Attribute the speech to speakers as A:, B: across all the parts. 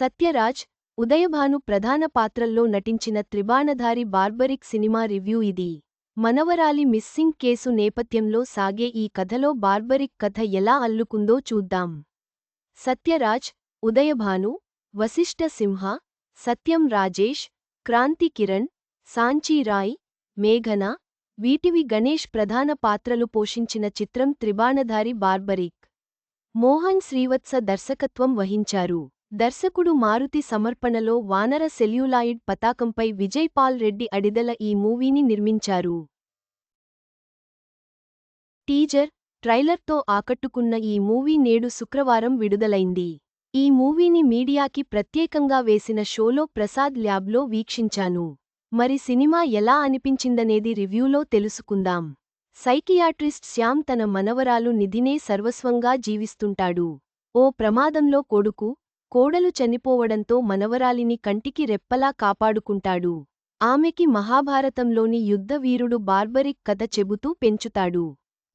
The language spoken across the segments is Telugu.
A: సత్యరాజ్ ఉదయభాను ప్రధాన పాత్రల్లో నటించిన త్రిబాణధారి బార్బరిక్ సినిమా రివ్యూ ఇది. మనవరాలి మిస్సింగ్ కేసు నేపథ్యంలో సాగే ఈ కథలో బార్బరిక్ కథ ఎలా అల్లుకుందో చూద్దాం. సత్యరాజ్ ఉదయభాను వశిష్ఠ సింహ సత్యం రాజేష్ క్రాంతి కిరణ్ సాంచీరాయ్ మేఘన వీటివి గణేష్ ప్రధాన పాత్రలు పోషించిన చిత్రం త్రిబాణధారి బార్బరిక్. మోహన్ శ్రీవత్స దర్శకత్వం వహించారు. దర్శకుడు మారుతి సమర్పణలో వానర సెల్యులాయిడ్ పతాకంపై విజయ్ పాల్ రెడ్డి అడిదల ఈ మూవీని నిర్మించారు. టీజర్ ట్రైలర్తో ఆకట్టుకున్న ఈ మూవీ నేడు శుక్రవారం విడుదలైంది. ఈ మూవీని మీడియాకి ప్రత్యేకంగా వేసిన షోలో ప్రసాద్ ల్యాబ్లో వీక్షించాను. మరి సినిమా ఎలా అనిపించిందనేది రివ్యూలో తెలుసుకుందాం. సైకియాట్రిస్ట్ శ్యామ్ తన మనవరాలు నిధినే సర్వస్వంగా జీవిస్తుంటాడు. ఓ ప్రమాదంలో కొడుకు కోడలు చనిపోవడంతో మనవరాలిని కంటికి రెప్పలా కాపాడుకుంటాడు. ఆమెకి మహాభారతంలోని యుద్ధవీరుడు బార్బరిక్ కథ చెబుతూ పెంచుతాడు.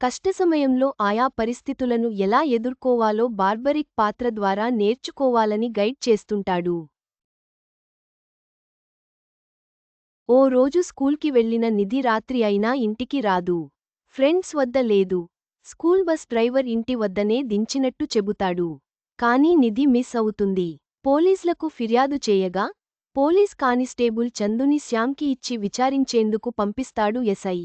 A: కష్టసమయంలో ఆయా పరిస్థితులను ఎలా ఎదుర్కోవాలో బార్బరిక్ పాత్ర ద్వారా నేర్చుకోవాలని గైడ్ చేస్తుంటాడు. ఓ రోజు స్కూల్కి వెళ్ళిన నిధి రాత్రి అయినా ఇంటికి రాదు. ఫ్రెండ్స్ వద్ద లేదు. స్కూల్ బస్ డ్రైవర్ ఇంటి వద్దనే దించినట్టు చెబుతాడు. కానీ నిధి మిస్ అవుతుంది. పోలీసులకు ఫిర్యాదు చేయగా పోలీస్ కానిస్టేబుల్ చందుని శ్యామ్కి ఇచ్చి విచారించేందుకు పంపిస్తాడు ఎస్ఐ.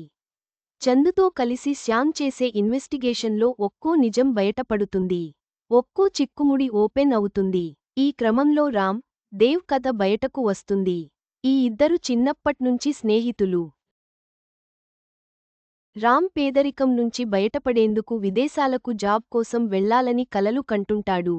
A: చందుతో కలిసి శ్యామ్ చేసే ఇన్వెస్టిగేషన్లో ఒక్కో నిజం బయటపడుతుంది. ఒక్కో చిక్కుముడి ఓపెన్ అవుతుంది. ఈ క్రమంలో రామ్ దేవ్ కథ బయటకు వస్తుంది. ఈ ఇద్దరు చిన్నప్పట్నుంచి స్నేహితులు. రామ్ పేదరికం నుంచి బయటపడేందుకు విదేశాలకు జాబ్ కోసం వెళ్ళాలని కలలు కంటుంటాడు.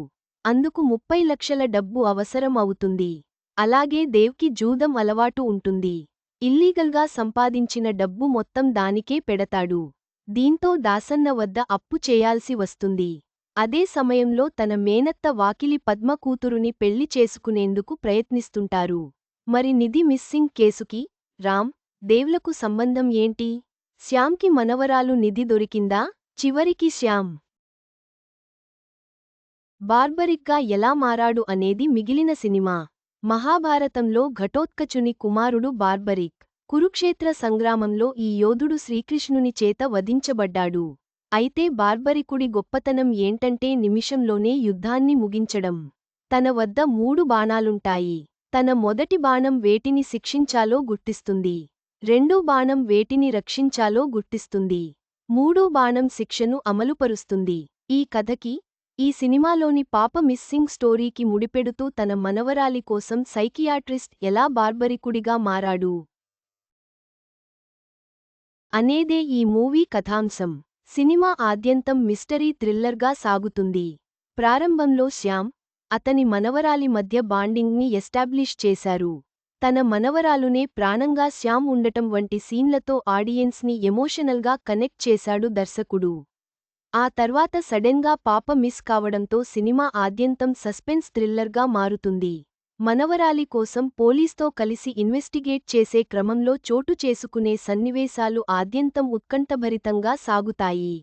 A: అందుకు ముప్పై లక్షల డబ్బు అవసరం అవుతుంది. అలాగే దేవ్కి జూదం అలవాటు ఉంటుంది. ఇల్లీగల్గా సంపాదించిన డబ్బు మొత్తం దానికే పెడతాడు. దీంతో దాసన్న వద్ద అప్పు చేయాల్సి వస్తుంది. అదే సమయంలో తన మేనత్త వాకిలి పద్మ కూతురుని పెళ్ళి చేసుకునేందుకు ప్రయత్నిస్తుంటారు. మరి నిధి మిస్సింగ్ కేసుకి రామ్ దేవ్లకు సంబంధం ఏంటి? శ్యామ్కి మనవరాలు నిధి దొరికిందా? చివరికి శ్యామ్. బార్బరిక్గా ఎలా మారాడు అనేది మిగిలిన సినిమా. మహాభారతంలో ఘటోత్కచుని కుమారుడు బార్బరిక్. కురుక్షేత్ర సంగ్రామంలో ఈ యోధుడు శ్రీకృష్ణుని చేత వధించబడ్డాడు. అయితే బార్బరికుడి గొప్పతనం ఏంటంటే నిమిషంలోనే యుద్ధాన్ని ముగించడం. తన వద్ద మూడు బాణాలుంటాయి. తన మొదటి బాణం వేటిని శిక్షించాలో గుర్తిస్తుంది. రెండో బాణం వేటిని రక్షించాలో గుర్తిస్తుంది. మూడో బాణం శిక్షను అమలుపరుస్తుంది. ఈ కథకి ఈ సినిమాలోని పాప మిస్సింగ్ స్టోరీకి ముడిపెడుతూ తన మనవరాలి కోసం సైకియాట్రిస్ట్ ఎలా బార్బరికుడిగా మారాడు? అనేదే ఈ మూవీ కథాంశం. సినిమా ఆద్యంతం మిస్టరీ థ్రిల్లర్గా సాగుతుంది. ప్రారంభంలో శ్యామ్ అతని మనవరాలి మధ్య బాండింగ్ని ఎస్టాబ్లిష్ చేశారు. తన మనవరాలునే ప్రాణంగా శ్యామ్ ఉండటం వంటి సీన్లతో ఆడియన్స్ని ఎమోషనల్గా కనెక్ట్ చేశాడు దర్శకుడు. ఆ తర్వాత సడెన్గా పాప మిస్ కావడంతో సినిమా ఆద్యంతం సస్పెన్స్ థ్రిల్లర్గా మారుతుంది. మనవరాలి కోసం పోలీస్తో కలిసి ఇన్వెస్టిగేట్ చేసే క్రమంలో చోటు చేసుకునే సన్నివేశాలు ఆద్యంతం ఉత్కంఠభరితంగా సాగుతాయి.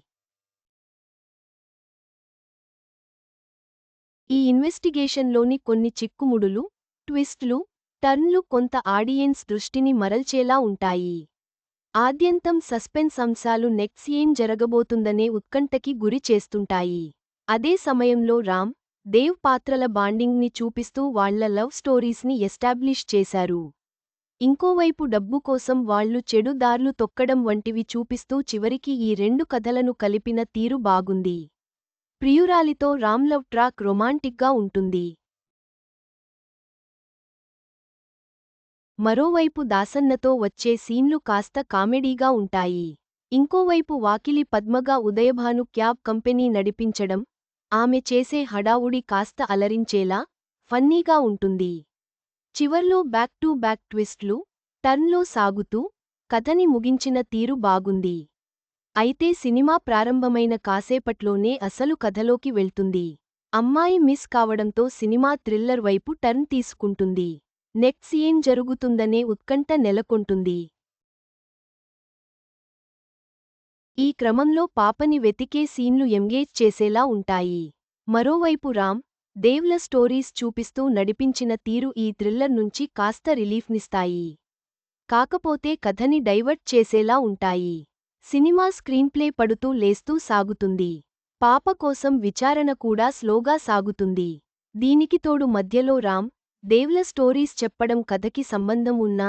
A: ఈ ఇన్వెస్టిగేషన్లోని కొన్ని చిక్కుముడులు ట్విస్ట్లు టర్న్లు కొంత ఆడియన్స్ దృష్టిని మరల్చేలా ఉంటాయి. ఆద్యంతం సస్పెన్స్ అంశాలు నెక్స్ట్ ఏం జరగబోతుందనే ఉత్కంఠకి గురి చేస్తుంటాయి. అదే సమయంలో రామ్ దేవ్ పాత్రల బాండింగ్ని చూపిస్తూ వాళ్ళ లవ్ స్టోరీస్ని ఎస్టాబ్లిష్ చేశారు. ఇంకోవైపు డబ్బు కోసం వాళ్ళు చెడు దార్లు తొక్కడం వంటివి చూపిస్తూ చివరికి ఈ రెండు కథలను కలిపిన తీరు బాగుంది. ప్రియురాలితో రామ్ లవ్ ట్రాక్ రొమాంటిక్గా ఉంటుంది. మరోవైపు దాసన్నతో వచ్చే సీన్లు కాస్త కామెడీగా ఉంటాయి. ఇంకోవైపు వాకిలి పద్మగా ఉదయభాను క్యాబ్ కంపెనీ నడిపించడం ఆమె చేసే హడావుడి కాస్త అలరించేలా ఫన్నీగా ఉంటుంది. చివర్లో బ్యాక్ టు బ్యాక్ ట్విస్ట్లు టర్న్లో సాగుతూ కథని ముగించిన తీరు బాగుంది. అయితే సినిమా ప్రారంభమైన కాసేపట్లోనే అసలు కథలోకి వెళ్తుంది. అమ్మాయి మిస్ కావడంతో సినిమా థ్రిల్లర్ వైపు టర్న్ తీసుకుంటుంది. నెక్స్ట్ ఏం జరుగుతుందనే ఉత్కంఠ నెలకొంటుంది. ఈ క్రమంలో పాపని వెతికే సీన్లు ఎంగేజ్ చేసేలా ఉంటాయి. మరోవైపు రామ్ దేవుల స్టోరీస్ చూపిస్తూ నడిపించిన తీరు ఈ థ్రిల్లర్ నుంచి కాస్త రిలీఫ్నిస్తాయి. కాకపోతే కథని డైవర్ట్ చేసేలా ఉంటాయి. సినిమా స్క్రీన్ప్లే పడుతూ లేస్తూ సాగుతుంది. పాప కోసం విచారణ కూడా స్లోగా సాగుతుంది. దీనికి తోడు మధ్యలో రామ్ దేవుల స్టోరీస్ చెప్పడం కథకి సంబంధం ఉన్నా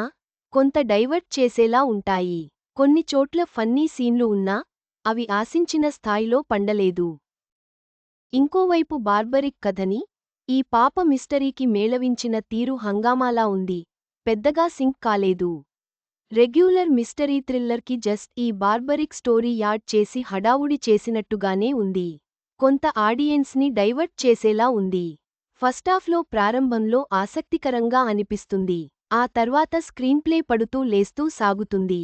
A: కొంత డైవర్ట్ చేసేలా ఉంటాయి. కొన్ని చోట్ల ఫన్నీ సీన్లు ఉన్నా అవి ఆశించిన స్థాయిలో పండలేదు. ఇంకోవైపు బార్బరిక్ కథని ఈ పాప మిస్టరీకి మేళవించిన తీరు హంగామాలా ఉంది. పెద్దగా సింక్ కాలేదు. రెగ్యులర్ మిస్టరీ థ్రిల్లర్కి జస్ట్ ఈ బార్బరిక్ స్టోరీ యాడ్ చేసి హడావుడి చేసినట్టుగానే ఉంది. కొంత ఆడియన్స్ని డైవర్ట్ చేసేలా ఉంది. ఫస్టాఫ్లో ప్రారంభంలో ఆసక్తికరంగా అనిపిస్తుంది. ఆ తర్వాత స్క్రీన్ప్లే పడుతూ లేస్తూ సాగుతుంది.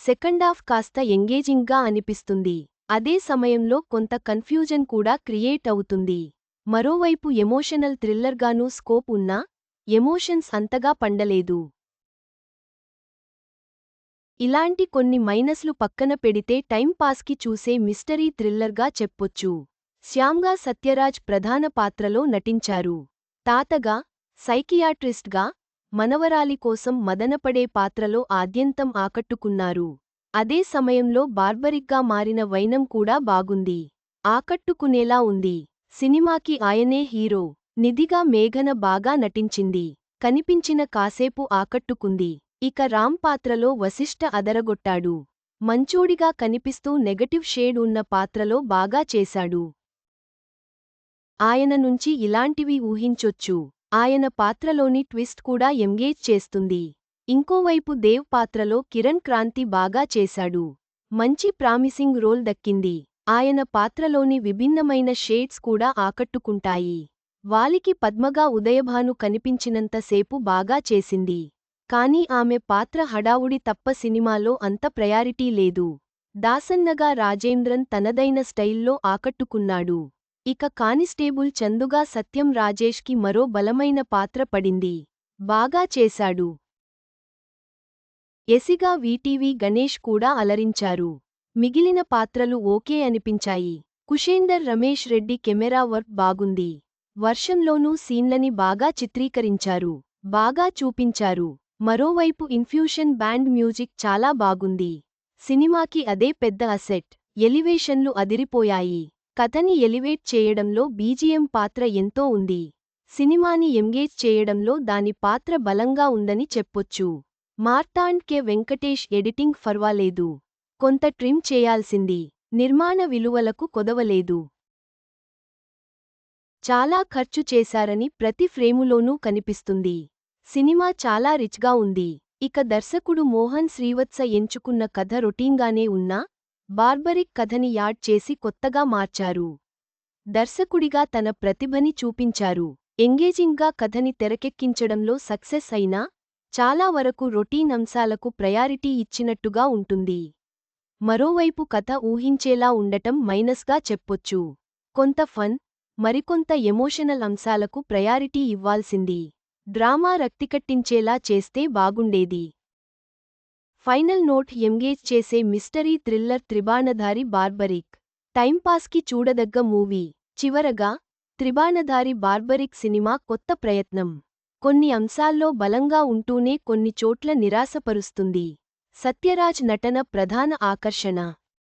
A: సెకండాఫ్ కాస్త ఎంగేజింగ్గా అనిపిస్తుంది. అదే సమయంలో కొంత కన్ఫ్యూజన్ కూడా క్రియేట్ అవుతుంది. మరోవైపు ఎమోషనల్ థ్రిల్లర్గానూ స్కోప్ ఉన్నా ఎమోషన్స్ అంతగా పండలేదు. ఇలాంటి కొన్ని మైనస్లు పక్కన పెడితే టైంపాస్కి చూసే మిస్టరీ థ్రిల్లర్గా చెప్పొచ్చు. శ్యామ్గా సత్యరాజ్ ప్రధాన పాత్రలో నటించారు. తాతగా సైకియాట్రిస్ట్గా మనవరాలి కోసం మదనపడే పాత్రలో ఆద్యంతం ఆకట్టుకున్నారు. అదే సమయంలో బార్బరిక్గా మారిన వైనం కూడా బాగుంది. ఆకట్టుకునేలా ఉంది. సినిమాకి ఆయనే హీరో. నిధిగా మేఘన బాగా నటించింది. కనిపించిన కాసేపు ఆకట్టుకుంది. ఇక రామ్ పాత్రలో వశిష్ఠ అదరగొట్టాడు. మంచోడిగా కనిపిస్తూ నెగటివ్ షేడ్ ఉన్న పాత్రలో బాగా చేశాడు. ఆయన నుంచి ఇలాంటివి ఊహించొచ్చు. ఆయన పాత్రలోని ట్విస్ట్ కూడా ఎంగేజ్ చేస్తుంది. ఇంకోవైపు దేవ్ పాత్రలో కిరణ్ క్రాంతి బాగా చేశాడు. మంచి ప్రామిసింగ్ రోల్ దక్కింది. ఆయన పాత్రలోని విభిన్నమైన షేడ్స్ కూడా ఆకట్టుకుంటాయి. వాలికి పద్మగా ఉదయభాను కనిపించినంతసేపు బాగా చేసింది. కాని ఆమె పాత్ర హడావుడి తప్ప సినిమాలో అంత ప్రయారిటీ లేదు. దాసన్నగా రాజేంద్రన్ తనదైన స్టైల్లో ఆకట్టుకున్నాడు. ఇక కానిస్టేబుల్ చందుగా సత్యం రాజేష్కి మరో బలమైన పాత్ర పడింది. బాగా చేశాడు. ఎసిగా వీటీవీ గణేష్ కూడా అలరించారు. మిగిలిన పాత్రలు ఓకే అనిపించాయి. కుషేందర్ రమేష్ రెడ్డి కెమెరా వర్క్ బాగుంది. వర్షంలోనూ సీన్లని బాగా చిత్రీకరించారు. బాగా చూపించారు. మరోవైపు ఇన్ఫ్యూషన్ బ్యాండ్ మ్యూజిక్ చాలా బాగుంది. సినిమాకి అదే పెద్ద అసెట్. ఎలివేషన్లు అదిరిపోయాయి. కథని ఎలివేట్ చేయడంలో బీజిఎం పాత్ర ఎంతో ఉంది. సినిమాని ఎంగేజ్ చేయడంలో దాని పాత్ర బలంగా ఉందని చెప్పొచ్చు. మార్తాండ్ కె వెంకటేష్ ఎడిటింగ్ ఫర్వాలేదు. కొంత ట్రిమ్ చేయాల్సింది. నిర్మాణ విలువలకు కొదవలేదు. చాలా ఖర్చు చేశారని ప్రతి ఫ్రేములోనూ కనిపిస్తుంది. సినిమా చాలా రిచ్గా ఉంది. ఇక దర్శకుడు మోహన్ శ్రీవత్స ఎంచుకున్న కథ రొటీన్గానే ఉన్నా బార్బరిక్ కథని యాడ్ చేసి కొత్తగా మార్చారు. దర్శకుడిగా తన ప్రతిభని చూపించారు. ఎంగేజింగ్గా కథని తెరకెక్కించడంలో సక్సెస్ అయినా చాలా వరకు రొటీన్ అంశాలకు ప్రయారిటీ ఇచ్చినట్టుగా ఉంటుంది. మరోవైపు కథ ఊహించేలా ఉండటం మైనస్గా చెప్పొచ్చు. కొంత ఫన్ మరికొంత ఎమోషనల్ అంశాలకు ప్రయారిటీ ఇవ్వాల్సింది. డ్రామా రక్తికట్టించేలా చేస్తే బాగుండేది. ఫైనల్ నోట్ ఎంగేజ్ చేసే మిస్టరీ థ్రిల్లర్ త్రిబాణధారి బార్బరిక్. టైంపాస్కి చూడదగ్గ మూవీ. చివరగా త్రిబాణధారి బార్బరిక్ సినిమా కొత్త ప్రయత్నం. కొన్ని అంశాల్లో బలంగా ఉంటూనే కొన్ని చోట్ల నిరాశపరుస్తుంది. సత్యరాజ్ నటన ప్రధాన ఆకర్షణ.